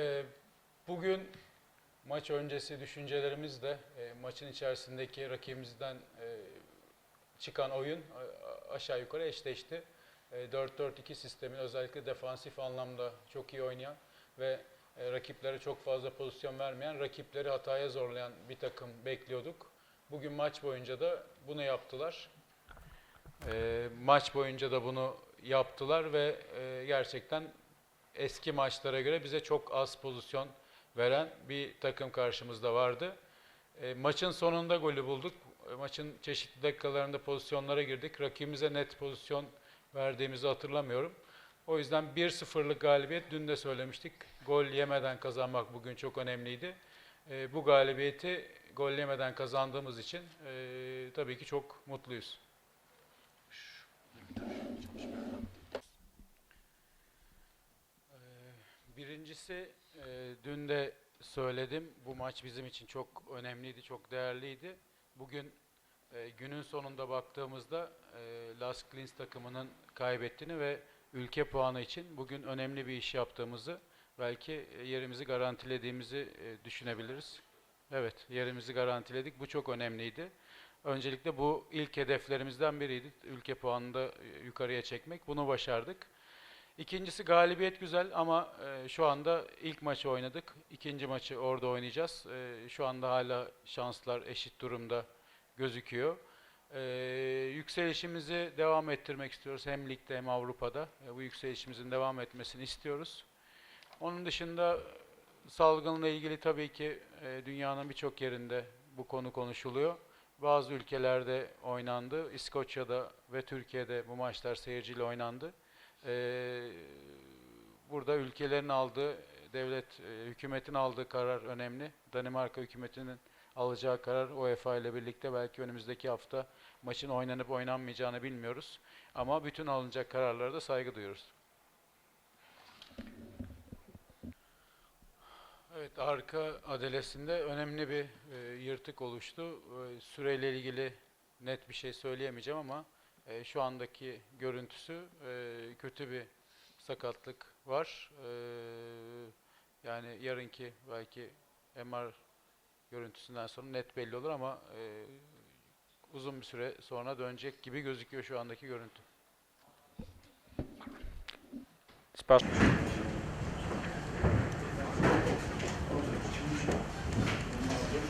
Ee, bugün maç öncesi düşüncelerimiz de e, maçın içerisindeki rakibimizden e, çıkan oyun a- aşağı yukarı eşleşti. E, 4-4-2 sistemin özellikle defansif anlamda çok iyi oynayan ve e, rakiplere çok fazla pozisyon vermeyen, rakipleri hataya zorlayan bir takım bekliyorduk. Bugün maç boyunca da bunu yaptılar. E, maç boyunca da bunu yaptılar ve e, gerçekten eski maçlara göre bize çok az pozisyon veren bir takım karşımızda vardı. E, maçın sonunda golü bulduk. E, maçın çeşitli dakikalarında pozisyonlara girdik. Rakibimize net pozisyon verdiğimizi hatırlamıyorum. O yüzden 1-0'lık galibiyet dün de söylemiştik. Gol yemeden kazanmak bugün çok önemliydi. E, bu galibiyeti gol yemeden kazandığımız için e, tabii ki çok mutluyuz. Ee, Birincisi e, dün de söyledim bu maç bizim için çok önemliydi, çok değerliydi. Bugün e, günün sonunda baktığımızda e, Las Klins takımının kaybettiğini ve ülke puanı için bugün önemli bir iş yaptığımızı belki e, yerimizi garantilediğimizi e, düşünebiliriz. Evet, yerimizi garantiledik. Bu çok önemliydi. Öncelikle bu ilk hedeflerimizden biriydi. Ülke puanını da e, yukarıya çekmek. Bunu başardık. İkincisi galibiyet güzel ama e, şu anda ilk maçı oynadık. İkinci maçı orada oynayacağız. E, şu anda hala şanslar eşit durumda gözüküyor. E, yükselişimizi devam ettirmek istiyoruz. Hem ligde hem Avrupa'da. E, bu yükselişimizin devam etmesini istiyoruz. Onun dışında salgınla ilgili tabii ki e, dünyanın birçok yerinde bu konu konuşuluyor. Bazı ülkelerde oynandı. İskoçya'da ve Türkiye'de bu maçlar seyirciyle oynandı. Ee, burada ülkelerin aldığı, devlet, e, hükümetin aldığı karar önemli. Danimarka hükümetinin alacağı karar UEFA ile birlikte belki önümüzdeki hafta maçın oynanıp oynanmayacağını bilmiyoruz. Ama bütün alınacak kararlara da saygı duyuyoruz. Evet, arka adelesinde önemli bir e, yırtık oluştu. E, süreyle ilgili net bir şey söyleyemeyeceğim ama e, şu andaki görüntüsü e, kötü bir sakatlık var. E, yani yarınki belki MR görüntüsünden sonra net belli olur ama e, uzun bir süre sonra dönecek gibi gözüküyor şu andaki görüntü. Spørgsmål.